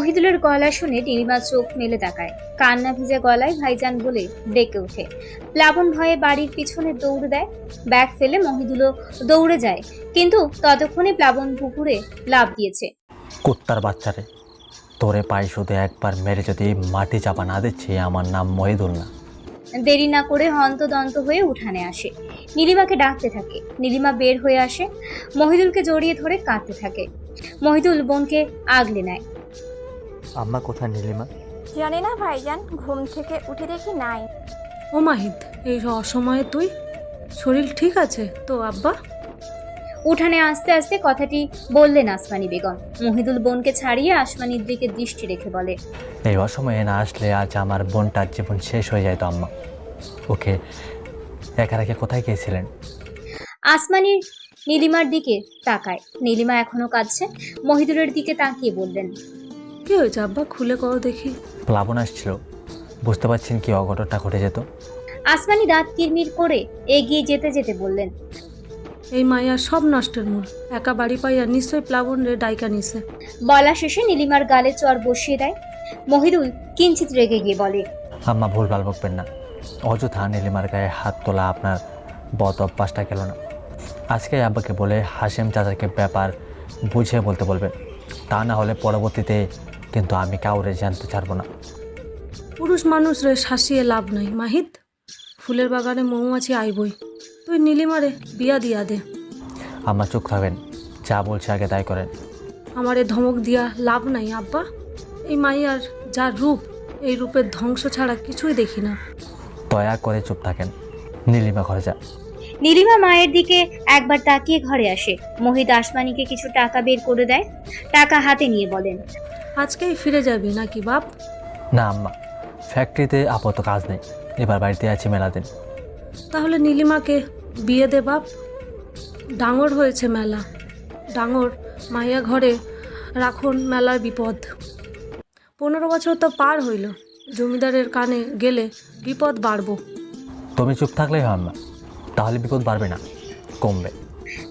মহিদুলের গলা শুনে নীলিমা চোখ মেলে তাকায়। কান্না ভিজে গলায় ভাইজান বলে ডেকে ওঠে। প্লাবন ভয়ে বাড়ির পিছনে দৌড় দেয়। ব্যাগ ফেলে মহিদুলও দৌড়ে যায়। কিন্তু ততক্ষণে প্লাবন পুকুরে লাভ দিয়েছে। কুত্তার বাচ্চারে তোরে পায়ে শুধু একবার মেরে যদি মাটি চাপা না দিচ্ছে আমার নাম মহিদুল না। দেরি না করে হন্তদন্ত হয়ে উঠানে আসে। নীলিমাকে ডাকতে থাকে। নীলিমা বের হয়ে আসে। মহিদুলকে জড়িয়ে ধরে কাঁদতে থাকে। মহিদুল বোনকে আগলে নেয়। আম্মা কোথায় নীলিমা জানি না ভাইজান ঘুম থেকে উঠে দেখি নাই। ও মাহিদ এই অসময়ে তুই? শরীর ঠিক আছে তো আব্বা? উঠানে আস্তে আস্তে কথাটি বললেন আসমানি বেগম। মহিদুল বোনকে ছাড়িয়ে আসমানির দিকে দৃষ্টি রেখে বলে এই অসময়ে না আসলে আজ আমার বোনটার জীবন শেষ হয়ে যায় তো আম্মা? ওকে একা রেখে কোথায় গিয়েছিলেন? আসমানি নীলিমার দিকে তাকায়। নীলিমা এখনও কাঁদছে। মহিদুলের দিকে তাকিয়ে বললেন কি হয়েছে? আব্বা খুলে করো দেখি। প্লাবন আসছিল। বুঝতে পারছেন কি অঘটনটা ঘটে যেত? আসমানি দাঁত কিরমির করে এগিয়ে যেতে যেতে বললেন এই মায়া সব নষ্টের মূল। একা বাড়ি পাইয়া নিশ্চয়ই প্লাবন রে ডাইকা নিছে। বলা শেষে নীলিমার গালে চর বসিয়ে দেয়। মহিদুল কিঞ্চিত রেগে গিয়ে বলে আম্মা ভুলভাল বকবেন না। অযথা নীলিমার গায়ে হাত তোলা আপনার বদ অভ্যাসটা গেল না। আজকে আব্বাকে বলে হাসেম চাচাকে ব্যাপার বুঝিয়ে বলতে বলবেন। তা না হলে পরবর্তীতে কিন্তু আমি কাউরে জানতে ছাড়বো না। পুরুষ মানুষ রে শাসিয়ে লাভ নাই। মাহিত ফুলের বাগানে মৌমাছি আইবই। তুই নীলিমারে বিয়া দিয়া দে। আমার চোখ থাকবেন যা বলছে আগে তাই করেন। আমারে ধমক দিয়া লাভ নাই আব্বা। এই মাইয়ার যা রূপ এই রূপের ধ্বংস ছাড়া কিছুই দেখি না। দয়া করে চুপ থাকেন। নীলিমা ঘরে যা। নীলিমা মায়ের দিকে একবার তাকিয়ে ঘরে আসে। মহিদ আসমানিকে কিছু টাকা বের করে দেয়। টাকা হাতে নিয়ে বলেন আজকেই ফিরে যাবি নাকি বাপ? না আম্মা। ফ্যাক্টরিতে আপাতত কাজ নেই। এবার বাড়িতে আছি মেলা দিন তাহলে নীলিমাকে বিয়ে দে বাপ। ডাঙর হয়েছে মেলা। ডাঙর মাইয়া ঘরে রাখুন মেলার বিপদ। পনেরো বছর তো পার হইল। জমিদারের কানে গেলে বিপদ বাড়বো। তুমি চুপ থাকলেই হয় আম্মা। তাহলে বিপদ বাড়বে না। কমবে।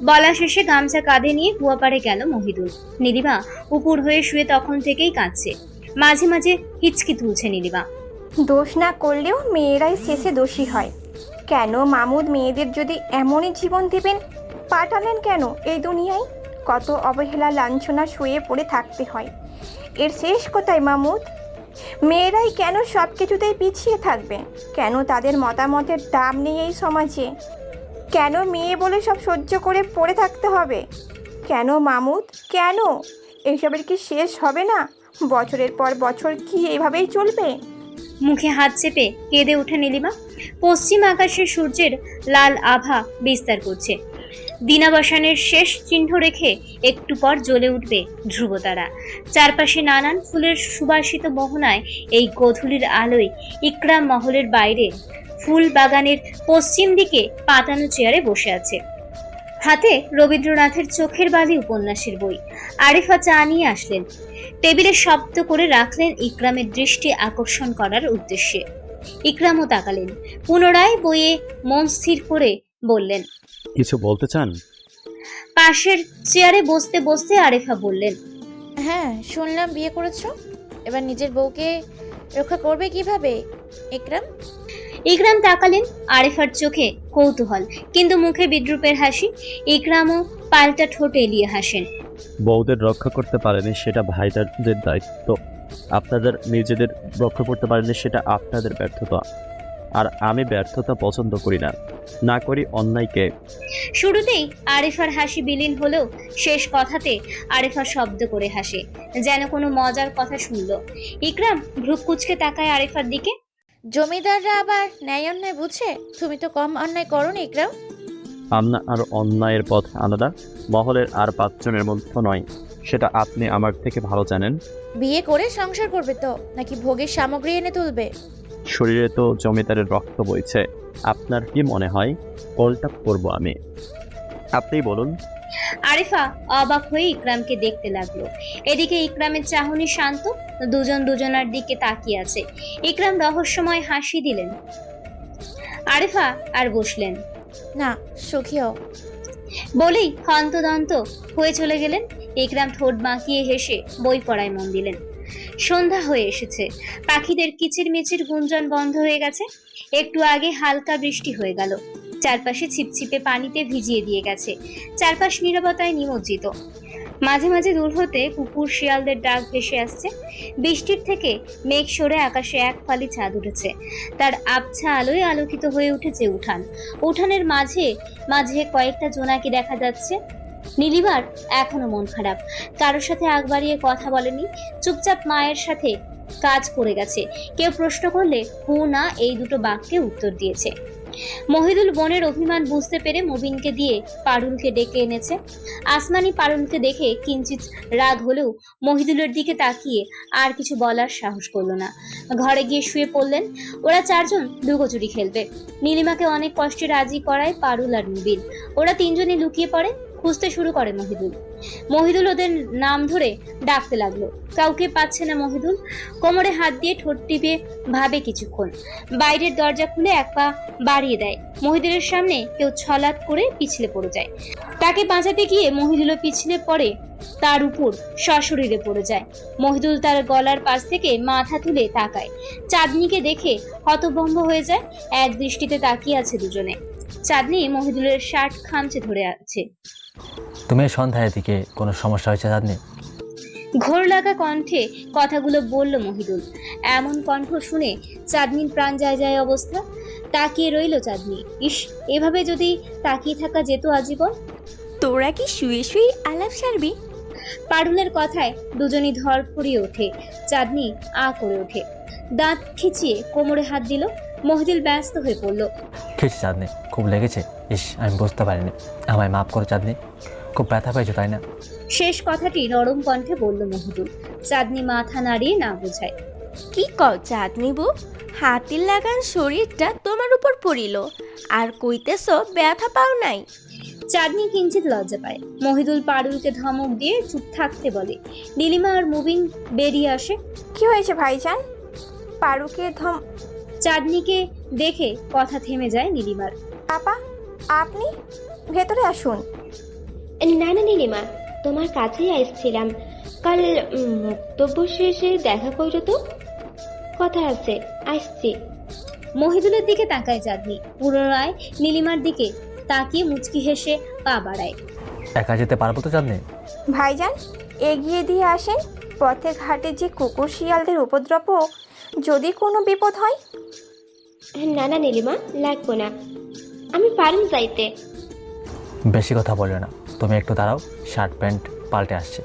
বলা শেষে গামছা কাঁধে নিয়ে কুয়াপাড়ে গেল মহিদুল। নীলিমা উপুর হয়ে শুয়ে তখন থেকেই কাঁদছে। মাঝে মাঝে হিচকি তুলছে নীলিমা। দোষ না করলেও মেয়েরাই শেষে দোষী হয়। কেন মামুদ মেয়েদের যদি এমনই জীবন দিবেন? পাঠালেন কেন এই দুনিয়ায়? কত অবহেলা, লাঞ্ছনা শুয়ে পড়ে থাকতে হয়। এর শেষ কোথায় মামুদ? মেয়েরাই কেন সব কিছুতেই পিছিয়ে থাকবে? কেন তাদের মতামতের দাম নেই এই সমাজে? কেন মেয়ে বলে সব সহ্য করে পড়ে থাকতে হবে? কেন মামুদ? কেন? এইসবের কি শেষ হবে না? বছরের পর বছর কি এইভাবেই চলবে? মুখে হাত চেপে কেঁদে ওঠে নীলিমা। পশ্চিম আকাশে সূর্যের লাল আভা বিস্তার করছে। দিনাবসানের শেষ চিহ্ন রেখে একটু পর জ্বলে উঠবে ধ্রুবতারা। চারপাশে নানান ফুলের সুবাসিত মোহনায় এই গধূলির আলোয় ইকরাম মহলের বাইরে ফুল বাগানের পশ্চিম দিকে পাতানো চেয়ারে বসে আছে। হাতে রবীন্দ্রনাথের চোখের বালি উপন্যাসের বই। আরিফা চা নিয়ে আসলেন। টেবিলে শব্দ করে রাখলেন ইকরামের দৃষ্টি আকর্ষণ করার উদ্দেশ্যে। ইকরামও তাকালেন। পুনরায় বইয়ে মন স্থির করে বললেন কিছু বলতে চান? পাশের চেয়ারে বসতে বসতে আরেফা বললেন হ্যাঁ শুনলাম বিয়ে করেছ। এবার নিজের বউকে রক্ষা করবে কীভাবে একরাম ইকরাম তাকালেন আরেফার চোখে কৌতূহল কিন্তু মুখে বিদ্রুপের হাসি ইকরামও পাল্টা ঠোঁট এলিয়ে হাসেন। বউদের রক্ষা করতে পারেনি সেটা ভাইজারদের দায়িত্ব। আপনাদের নিজেদের রক্ষা করতে পারেনি সেটা আপনাদের ব্যর্থতা। আর আমি ব্যর্থতা পছন্দ করি না না করি অন্যায়কে। শুরুতেই আরেফার হাসি বিলীন হলেও শেষ কথাতে আরেফা শব্দ করে হাসে যেন কোনো মজার কথা শুনল। ইকরাম ভ্রুক কুচকে তাকায় আরেফার দিকে জমিদাররা আবার ন্যায় অন্যায় বুঝে? তুমি তো কম অন্যায় করো নি একরাম আমনা আর অন্যায়ের পথ আলাদা মহলের আর পাঁচজনের মধ্যে নয়। সেটা আপনি আমার থেকে ভালো জানেন। বিয়ে করে সংসার করবে তো নাকি ভোগের সামগ্রী এনে তুলবে? শরীরে তো জমিদারের রক্ত বইছে। আপনার কি মনে হয় কলটা করব আমি? আপনিই বলুন। আরিফা অবাক হয়ে ইকরামকে দেখতে লাগল। এদিকে ইকরামের চাহনি শান্ত দুজন দুজনার দিকে তাকিয়ে আছে। ইকরাম রহস্যময় হাসি দিলেন। আরিফা আর বসলেন। না সুখী হও। বলেই হন্তদন্ত হয়ে চলে গেলেন। ইকরাম ঠোঁট বাঁকিয়ে হেসে বই পড়ায় মন দিলেন। সন্ধ্যা হয়ে এসেছে। পাখিদের কিচিরমিচির গুঞ্জন বন্ধ হয়ে গেছে। একটু আগে হালকা বৃষ্টি হয়ে গেল। চারপাশে ছিপছিপে পানিতে ভিজিয়ে দিয়ে গেছে। চারপাশ নীরবতায় নিমজ্জিত। মাঝে মাঝে দূর হতে কুকুর শিয়ালদের ডাক ভেসে আসছে। বৃষ্টির থেকে মেঘ সরে আকাশে এক ফালি চাঁদ উঠেছে। তার আবছা আলোয় আলোকিত হয়ে উঠেছে উঠান। উঠানের মাঝে মাঝে কয়েকটা জোনাকি দেখা যাচ্ছে। নীলিমার এখনও মন খারাপ। কারোর সাথে আগ বাড়িয়ে কথা বলেনি। চুপচাপ মায়ের সাথে কাজ করে গেছে। কেউ প্রশ্ন করলে হু না এই দুটো বাক্যে উত্তর দিয়েছে। মহিদুল বোনের অভিমান বুঝতে পেরে মুবিনকে দিয়ে পারুলকে ডেকে এনেছে। আসমানি পারুলকে দেখে কিঞ্চিত রাগ হলেও মহিদুলের দিকে তাকিয়ে আর কিছু বলার সাহস করল না। ঘরে গিয়ে শুয়ে পড়লেন, ওরা চারজন লুকোচুরি খেলবে। নীলিমাকে অনেক কষ্টে রাজি করায় পারুল আর মুবিন। ওরা তিনজনই লুকিয়ে পড়ে খুঁজতে শুরু করে মহিদুল। মহিদুল ওদের নাম ধরে ডাকতে লাগল। কাউকে পাচ্ছে না মহিদুল। কোমরে হাত দিয়ে ঠোঁট টিপে ভাবে কিছুক্ষণ। বাইরের দরজা খুলে এক পা বাড়িয়ে দেয়। মহিদুলের সামনে কেউ ছলাৎ করে পিছলে পড়ে যায়। তাকে বাঁচাতে গিয়ে মহিদুলও পিছলে পড়ে, তার উপর সশরীরে পড়ে যায়। মহিদুল তার গলার পাশ থেকে মাথা তুলে তাকায়। চাঁদনিকে দেখে হতভম্ব হয়ে যায়, এক দৃষ্টিতে তাকিয়ে আছে দুজনে। চাঁদনি মহিদুলের শার্ট খামচে ধরে আছে। তুমি এই সন্ধ্যার দিকে কোনো সমস্যা হয়েছে চাঁদনি ঘোর লাগা কণ্ঠে কথাগুলো বলল মহিদুল। এমন কণ্ঠ শুনে চাঁদনির প্রাণ যায় যায় অবস্থা। তাকিয়ে রইল চাঁদনি। ইস এভাবে যদি তাকিয়ে থাকা যেত আজীবন? তোরা কি শুয়ে শুয়ে আলাপ সারবি? পারুলের কথায় দুজনই ধর ফুরিয়ে ওঠে। চাঁদনি আ করে ওঠে। দাঁত খিচিয়ে কোমরে হাত দিল। মহিদুল ব্যস্ত হয়ে পড়ল। খেয়েছি চাঁদনি খুব লেগেছে। ইস আমি বুঝতে পারিনি। আমায় মাফ করো চাঁদনি খুব ব্যথা পেয়েছ তাই না? শেষ কথাটি নরম কণ্ঠে বলল মহিদুল চাঁদনি মাথা নাড়িয়ে না বোঝায়। কি কও চাঁদনি নিবু হাতির লাগান শরীরটা তোমার উপর পড়িল। আর কইতেছ ব্যথা পাও নাই। চাঁদনি কিঞ্চিত লজ্জা পায়। মহিদুল পারুলকে ধমক দিয়ে চুপ থাকতে বলে। নীলিমা আর মুবিন বেরিয়ে আসে। কি হয়েছে ভাইজান? পারুকে ধম চাঁদনিকে দেখে কথা থেমে যায় নীলিমার। পাপা আপনি? ভেতরে আসুন। না না নীলিমা তোমার কাছেই আসছিলাম। কাল বক্তব্য শেষে দেখা করো তো। কথা আছে আসছি। মহিদুলের দিকে তাকায় চাঁদনি। পুনরায় নীলিমার দিকে তাকিয়ে মুচকি হেসে পা বাড়ায়। একা যেতে পারব তো চাঁদনি? ভাইজান এগিয়ে দিয়ে আসেন। পথে ঘাটে যে কুকুর শিয়ালদের উপদ্রব যদি কোনো বিপদ হয়? না না নীলিমা লাগবো না। আমি পারুম যাইতে। বেশি কথা বলবে না। তুমি একটু দাঁড়াও শার্ট প্যান্ট পাল্টে আসছে।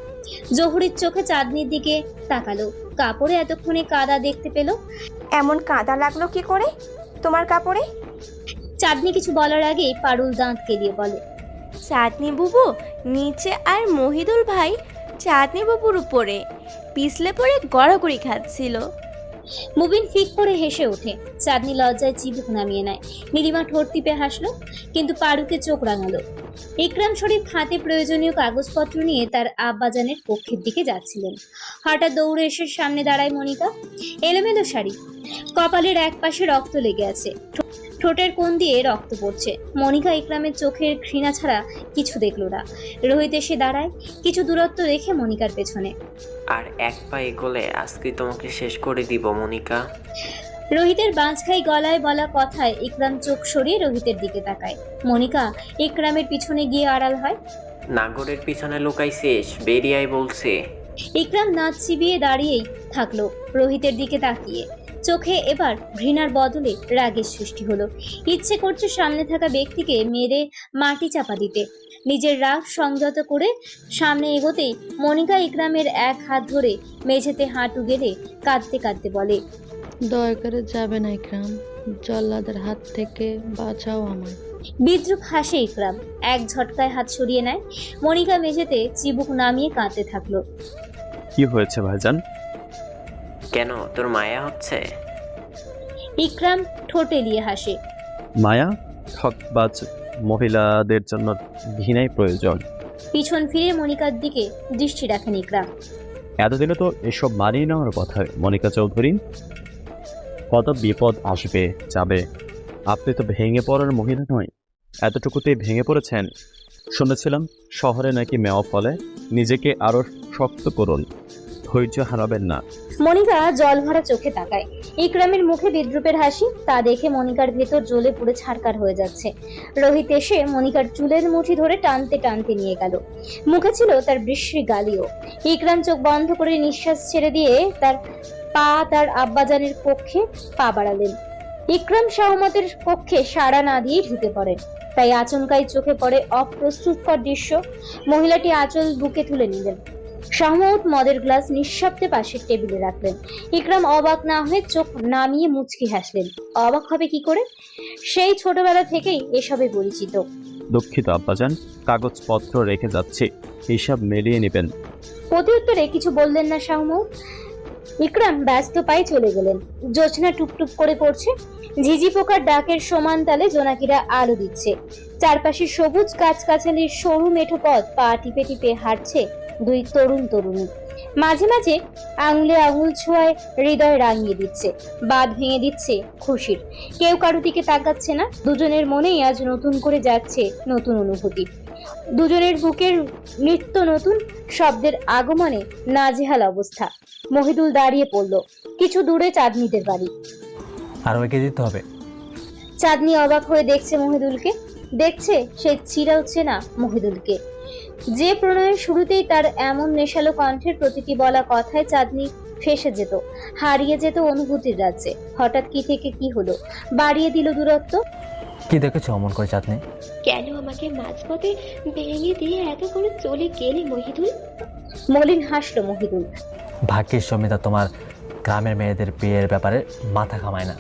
জহুরির চোখে চাঁদনির দিকে তাকালো। কাপড়ে এতক্ষণে কাদা দেখতে পেল। এমন কাদা লাগল কি করে তোমার কাপড়ে? চাঁদনি কিছু বলার আগেই পারুল দাঁত কেলিয়ে বলে চাঁদনি বুবু নিচে আর মহিদুল ভাই চাঁদনি বুবুর উপরে। পিছলে পড়ে গড়াগড়ি খাচ্ছিল। মুবিন ফিক করে হেসে ওঠে। চাঁদনি লজ্জায় চিবুক নামিয়ে নেয়। নীলিমা ঠোঁট টিপে হাসলো, কিন্তু পারুকে চোখ রাঙালো। ইকরাম শরীফ হাতে প্রয়োজনীয় কাগজপত্র নিয়ে তার আব্বাজানের কক্ষের দিকে যাচ্ছিলেন। হঠাৎ দৌড়ে এসে সামনে দাঁড়ায় মনিকা। এলোমেলো শাড়ি। কপালের এক পাশে রক্ত লেগে আছে। ঠোঁটের কোণ দিয়ে রক্ত পড়ছে। মনিকা ইকরামের চোখের ঘৃণা ছাড়া কিছু দেখল না। রোহিত এসে দাঁড়ায়। কিছু দূরত্ব রেখে মনিকার পেছনে। আর এক পা এগোলে আজকে তোমাকে শেষ করে দিব মনিকা। রোহিতের বাঁচখাই গলায় বলা কথায় ইকরাম চোখ সরিয়ে রোহিতের দিকে তাকায়। মনিকা ইকরামের পিছনে গিয়ে আড়াল হয়। নাগরের পিছনে লুকাইছিস বেরিয়াই বলছে। ইকরাম নাচ চিবিয়ে দাঁড়িয়েই থাকল রোহিতের দিকে তাকিয়ে। চোখে এবার ঘৃণার বদলে রাগের সৃষ্টি হলো। ইচ্ছে করছে সামনে থাকা ব্যক্তিকে মেরে মাটি চাপা দিতে। নিজের রাগ সংযত করে সামনে এগোতেই মনিকা ইকরামের এক হাত ধরে মেঝেতে হাঁটু গেলে কাঁদতে কাঁদতে বলে দয়া করে যাবে না ইকরাম জল্লাদের হাত থেকে বাঁচাও আমায়। বিদ্রুপ হাসে ইকরাম এক ঝটকায় হাত সরিয়ে নেয়। মনিকা মেঝেতে চিবুক নামিয়ে কাঁদতে থাকল। কি হয়েছে ভাইজান? কেন তোর মায়া হচ্ছে? ইকরাম ঠোঁটে এলিয়ে হাসে। মায়া? ঠকবাজ মহিলাদের জন্য ঘৃণাই প্রয়োজন। পিছন ফিরে মনিকার দিকে দৃষ্টি রাখেন ইকরাম এতদিনে তো এসব মানিয়ে নেওয়ার কথা মনিকা চৌধুরী। কত বিপদ আসবে যাবে। আপনি তো ভেঙে পড়ার মহিলা নয়। এতটুকুতেই ভেঙে পড়েছেন। শুনেছিলাম শহরে নাকি মেওয়া ফলে নিজেকে আরও শক্ত করুন। ধৈর্য হারাবেন না। মনিকা জল ভরা চোখে তাকায়। ইকরামের মুখে বিদ্রুপের হাসি, তা দেখে মনিকার ভেতর জ্বলে পুড়ে ছারকার হয়ে যাচ্ছে। রোহিত এসে মনিকার চুলের মুঠি ধরে টানতে টানতে নিয়ে গেল। মুখে ছিল তার বৃষ্টি গালিও। ইকরাম চোখ বন্ধ করে নিঃশ্বাস ছেড়ে দিয়ে তার পা তার আব্বাজানের পক্ষে পা বাড়ালেন। ইকরাম শাহমতের পক্ষে সাড়া না দিয়ে ঢুকে পড়েন। তাই আচমকাই চোখে পড়ে অপ্রস্তুতকর দৃশ্য। মহিলাটি আঁচল বুকে তুলে নিলেন। শাহমত মদের গ্লাস নিঃশব্দে পাশের টেবিলে রাখলেন। ইকরাম অবাক না হয়ে চোখ নামিয়ে মুচকি হাসলেন। অবাক হবে কি করে? সেই ছোটবেলা থেকেই এসবে পরিচিত। দুঃখিত আব্বাজান। কাগজপত্র রেখে যাচ্ছি। হিসাব মিলিয়ে নেবেন। প্রতি উত্তরে কিছু বললেন না শাহমত ইকরাম ব্যস্ত পায়ে চলে গেলেন। জোছনা টুপটুপ করে পড়ছে। ঝিঝি পোকার ডাকের সমান তালে জোনাকিরা আলো দিচ্ছে। চারপাশে সবুজ গাছগাছালির সরু মেঠো পথ পা টিপে টিপে হাঁটছে। দুই তরুণ তরুণী। মাঝে মাঝে আঙুলে আঙুল ছোঁয়ায় হৃদয় রাঙিয়ে দিচ্ছে বাদ ভেঙে দিচ্ছে খুশির। কেউ কারও দিকে তাকাচ্ছে না দুজনের মনেই আজ নতুন করে যাচ্ছে নতুন অনুভূতি। দুজনের বুকের নিত্য নতুন শব্দের আগমনে নাজেহাল অবস্থা। মহিদুল দাঁড়িয়ে পড়ল কিছু দূরে চাঁদনিদের বাড়ি। আর ওকে দিতে হবে। চাঁদনি অবাক হয়ে দেখছে মহিদুলকে দেখছে সে চিরাও চেনা মহিদুলকে। যে প্রণয়ের শুরুতেই তার এমন নেশালো কণ্ঠের প্রতিটি বলা কথায় চাঁদনি ফেসে যেত হারিয়ে যেত অনুভূতির রাজ্যে। হঠাৎ কি থেকে কি হলো? বাড়িয়ে দিল দূরত্ব? কি দেখেছ অমন করে চাঁদনি? কেন আমাকে মাঝপথে ভেঙে দিয়ে একা করে চলে গেলে মহিদুল? মলিন হাসলো মহিদুল। ভাগ্যের সমিতা তোমার গ্রামের মেয়েদের বিয়ের ব্যাপারে মাথা ঘামায় না।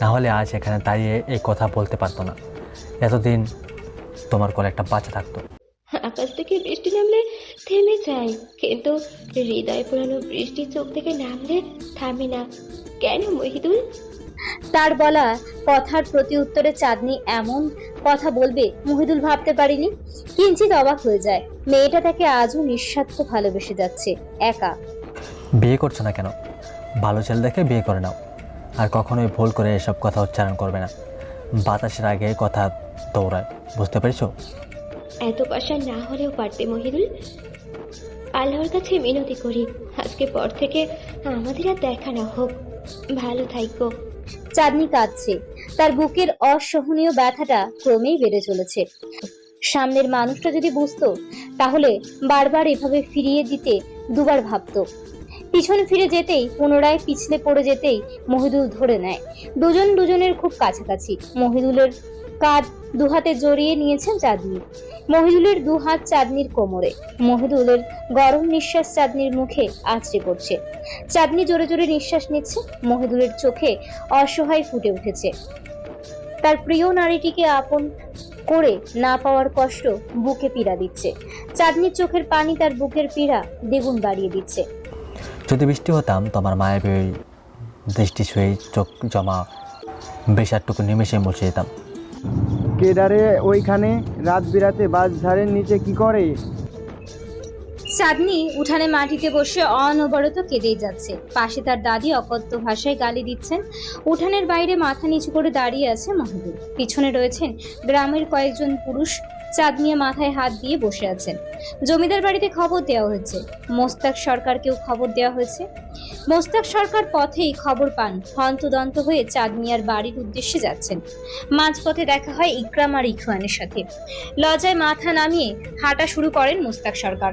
না হলে আজ এখানে দাঁড়িয়ে এই কথা বলতে পারতো না। এতদিন তোমার কোলে একটা বাচ্চা থাকতো। আকাশ থেকে বৃষ্টি নামলে থেমে যায়। কিন্তু হৃদয় পুরানো বৃষ্টি চোখ থেকে নামলে থামে না। কেন মহিদুল? তার বলা কথার প্রতি উত্তরে চাঁদনি এমন কথা বলবে মহিদুল ভাবতে পারিনি। কিঞ্চিত অবাক হয়ে যায়। মেয়েটা তাকে আজও নিঃস্বার্থ ভালোবেসে যাচ্ছে একা। বিয়ে করছ না কেন? ভালো ছেলে দেখে বিয়ে করে নাও। আর কখনোই ভুল করে এসব কথা উচ্চারণ করবে না। বাতাসের আগে কথা দৌড়ায় বুঝতে পেরেছ? এত পাশা না হলেও পারতে মহিদুল আল্লাহর কাছে মিনতি করি। আজকে পর থেকে আমাদের আর দেখা না হোক। ভালো থাইকো। চাঁদনি কাঁদছে। তার বুকের অসহনীয় ব্যথাটা ক্রমেই বেড়ে চলেছে। সামনের মানুষটা যদি বুঝতো, তাহলে বারবার এভাবে ফিরিয়ে দিতে দুবার ভাবতো। পিছন ফিরে যেতেই, পুনরায় পিছলে পড়ে যেতেই মহিদুল ধরে নেয়। দুজন দুজনের খুব কাছাকাছি। মহিদুলের কাঁধ দুহাতে জড়িয়ে নিয়েছেন চাঁদনি। মহিদুলের দু হাত চাঁদনির কোমরে। মহিদুলের গরম নিঃশ্বাস চাঁদনির মুখে আছড়ে পড়ছে। চাঁদনি জোরে জোরে নিঃশ্বাস নিচ্ছে, মহিদুলের চোখে অসহায় ফুটে উঠেছে। তার প্রিয় নারীটিকে আপন করে না পাওয়ার কষ্ট বুকে পীড়া দিচ্ছে। চাঁদনির চোখের পানি তার বুকের পীড়া দ্বিগুণ বাড়িয়ে দিচ্ছে। যদি বৃষ্টি হতাম তোমার মায়ের দৃষ্টি ছুঁয়ে চোখ জমা বেশ বেশারটুকু নিমেষে মুছে যেতাম কেদারে ওইখানে রাত বিরাতে বাস ঝাড়ের নিচে কি করে? চাঁদনি উঠানে মাটিতে বসে অনবরত কেঁদেই যাচ্ছে। পাশে তার দাদি অকথ্য ভাষায় গালি দিচ্ছেন। উঠানের বাইরে মাথা নিচু করে দাঁড়িয়ে আছে মহিদুল পিছনে রয়েছেন গ্রামের কয়েকজন পুরুষ। চাঁদনিয়া মাথায় হাত দিয়ে বসে আছেন। জমিদার বাড়িতে খবর দেওয়া হয়েছে। মোস্তাক সরকারকেও খবর দেওয়া হয়েছে। মোস্তাক সরকার পথেই খবর পান। হন্তদন্ত হয়ে চাঁদনিয়ার বাড়ির উদ্দেশ্যে যাচ্ছেন। মাঝপথে দেখা হয় ইকরাম আর ইখওয়ানের সাথে। লজায় মাথা নামিয়ে হাঁটা শুরু করেন মোস্তাক সরকার।